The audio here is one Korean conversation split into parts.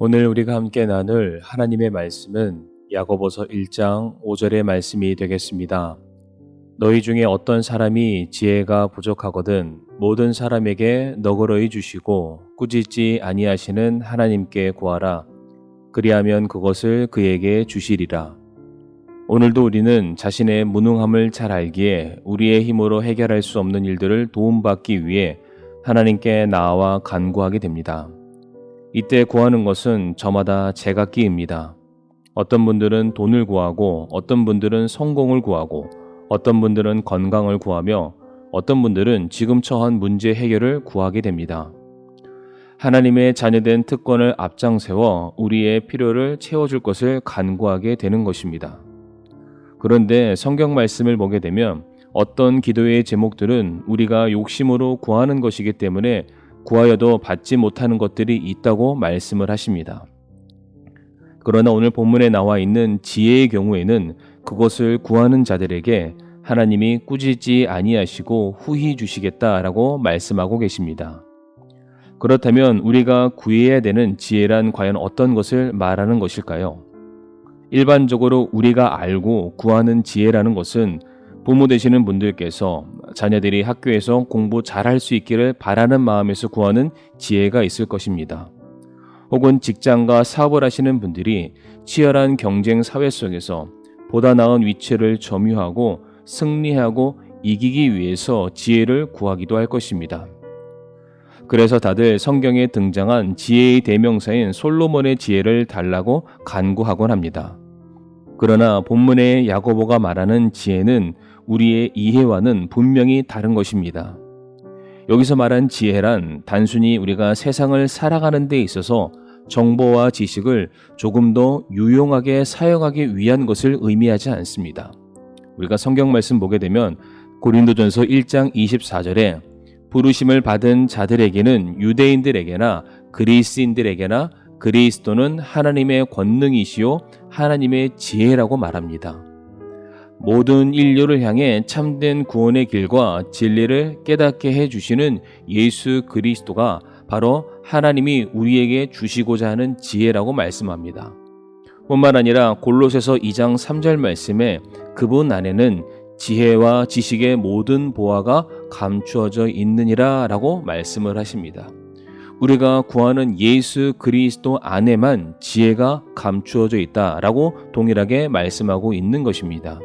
오늘 우리가 함께 나눌 하나님의 말씀은 야고보서 1장 5절의 말씀이 되겠습니다. 너희 중에 어떤 사람이 지혜가 부족하거든 모든 사람에게 너그러이 주시고 꾸짖지 아니하시는 하나님께 구하라. 그리하면 그것을 그에게 주시리라. 오늘도 우리는 자신의 무능함을 잘 알기에 우리의 힘으로 해결할 수 없는 일들을 도움받기 위해 하나님께 나아와 간구하게 됩니다. 이때 구하는 것은 저마다 제각기입니다. 어떤 분들은 돈을 구하고 어떤 분들은 성공을 구하고 어떤 분들은 건강을 구하며 어떤 분들은 지금 처한 문제 해결을 구하게 됩니다. 하나님의 자녀된 특권을 앞장세워 우리의 필요를 채워줄 것을 간구하게 되는 것입니다. 그런데 성경 말씀을 보게 되면 어떤 기도의 제목들은 우리가 욕심으로 구하는 것이기 때문에 구하여도 받지 못하는 것들이 있다고 말씀을 하십니다. 그러나 오늘 본문에 나와 있는 지혜의 경우에는 그것을 구하는 자들에게 하나님이 꾸짖지 아니하시고 후히 주시겠다라고 말씀하고 계십니다. 그렇다면 우리가 구해야 되는 지혜란 과연 어떤 것을 말하는 것일까요? 일반적으로 우리가 알고 구하는 지혜라는 것은 부모 되시는 분들께서 자녀들이 학교에서 공부 잘할 수 있기를 바라는 마음에서 구하는 지혜가 있을 것입니다. 혹은 직장과 사업을 하시는 분들이 치열한 경쟁 사회 속에서 보다 나은 위치를 점유하고 승리하고 이기기 위해서 지혜를 구하기도 할 것입니다. 그래서 다들 성경에 등장한 지혜의 대명사인 솔로몬의 지혜를 달라고 간구하곤 합니다. 그러나 본문의 야고보가 말하는 지혜는 우리의 이해와는 분명히 다른 것입니다. 여기서 말한 지혜란 단순히 우리가 세상을 살아가는 데 있어서 정보와 지식을 조금 더 유용하게 사용하기 위한 것을 의미하지 않습니다. 우리가 성경 말씀 보게 되면 고린도전서 1장 24절에 부르심을 받은 자들에게는 유대인들에게나 그리스인들에게나 그리스도는 하나님의 권능이시요 하나님의 지혜라고 말합니다. 모든 인류를 향해 참된 구원의 길과 진리를 깨닫게 해 주시는 예수 그리스도가 바로 하나님이 우리에게 주시고자 하는 지혜라고 말씀합니다. 뿐만 아니라 골로새서 2장 3절 말씀에 그분 안에는 지혜와 지식의 모든 보화가 감추어져 있느니라라고 말씀을 하십니다. 우리가 구하는 예수 그리스도 안에만 지혜가 감추어져 있다라고 동일하게 말씀하고 있는 것입니다.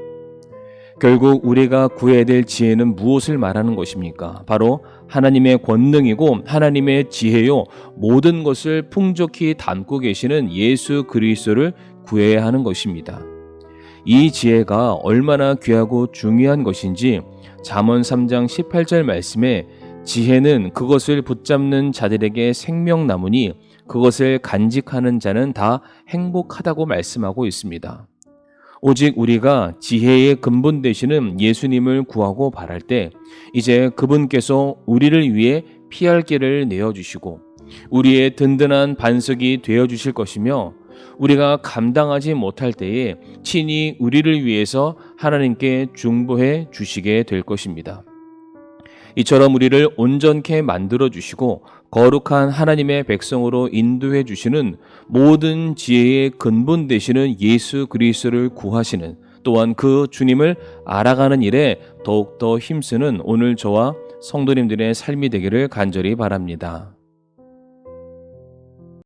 결국 우리가 구해야 될 지혜는 무엇을 말하는 것입니까? 바로 하나님의 권능이고 하나님의 지혜요 모든 것을 풍족히 담고 계시는 예수 그리스도를 구해야 하는 것입니다. 이 지혜가 얼마나 귀하고 중요한 것인지 잠언 3장 18절 말씀에 지혜는 그것을 붙잡는 자들에게 생명나무니 그것을 간직하는 자는 다 행복하다고 말씀하고 있습니다. 오직 우리가 지혜의 근본 되시는 예수님을 구하고 바랄 때 이제 그분께서 우리를 위해 피할 길을 내어 주시고 우리의 든든한 반석이 되어 주실 것이며 우리가 감당하지 못할 때에 친히 우리를 위해서 하나님께 중보해 주시게 될 것입니다. 이처럼 우리를 온전케 만들어 주시고 거룩한 하나님의 백성으로 인도해 주시는 모든 지혜의 근본 되시는 예수 그리스도를 구하시는 또한 그 주님을 알아가는 일에 더욱더 힘쓰는 오늘 저와 성도님들의 삶이 되기를 간절히 바랍니다.